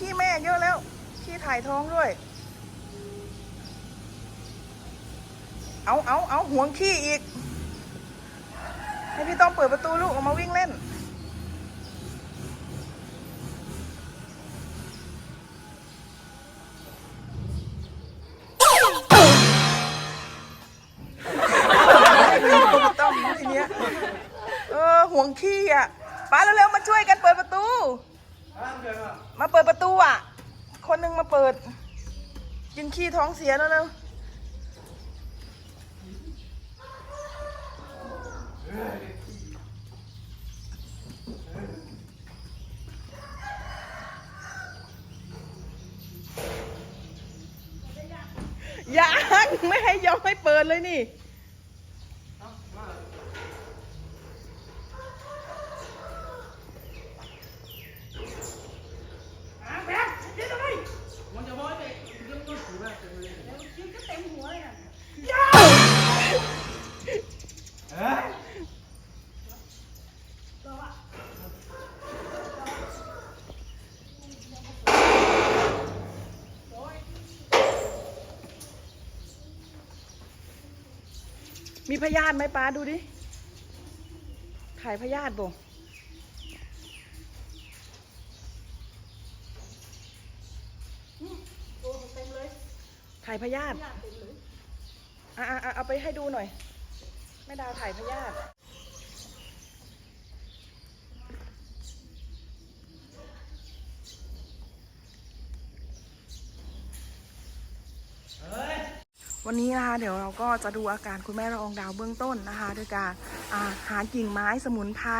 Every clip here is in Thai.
พี่แม่เยอะแล้วพี่ถ่ายท้องด้วย เอาเอาเอาห่วงขี้อีก ให้พี่ต้องเปิดประตูลูกออกมาวิ่งเล่น ต้องทีเนี้ย เออห่วงขี้อะป้าเร็วๆมาช่วยกันเปิดประตู มาเปิดประตูอะ คนหนึ่งมาเปิด กินขี้ท้องเสียแล้วเร็วยังไม่ให้ยอมให้เปิดเลยนี่ มีพยาธิไหมป้าดูดิ ถ่ายพยาธิบ่ถ่ายพยาธิอะอะอะเอาไปให้ดูหน่อย แม่ดาวถ่ายพยาธิ วันนี้นะคะเดี๋ยวเราก็จะดูอาการคุณแม่ละอองดาวเบื้องต้นนะคะด้วยการาหากิ่งไม้สมุนไพร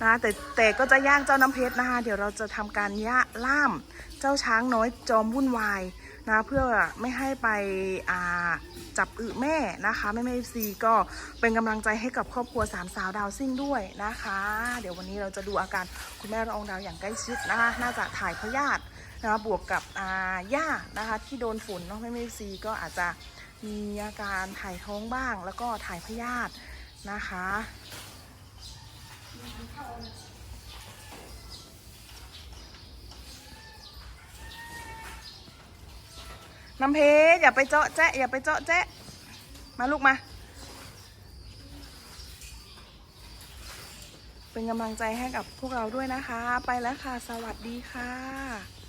นะคะแต่แต่ก็จะย่างเจ้าน้ำเพชรนะคะ เดี๋ยวเราจะทำการย่าล่ามเจ้าช้างน้อยจอมวุ่นวายนะเพื่อไม่ให้ไปจับอึแม่นะคะแม่แม่ซีก็เป็นกำลังใจให้กับครอบครัวสามสาวดาวซิ่งด้วยนะคะ เดี๋ยววันนี้เราจะดูอาการคุณแม่ละอองดาวอย่างใกล้ชิดนะคะน่าจะถ่ายพยาธินะะบวกกับอ่าหญ้านะคะที่โดนฝุ่นเนาะแม่แม่ซีก็อาจจะ มีอาการถ่ายท้องบ้าง แล้วก็ถ่ายพยาธินะคะ น้ำเพชรอย่าไปเจาะแจ๊ะอย่าไปเจาะแจ๊ะมาลูกมาเป็นกำลังใจให้กับพวกเราด้วยนะคะ ไปแล้วค่ะ สวัสดีค่ะ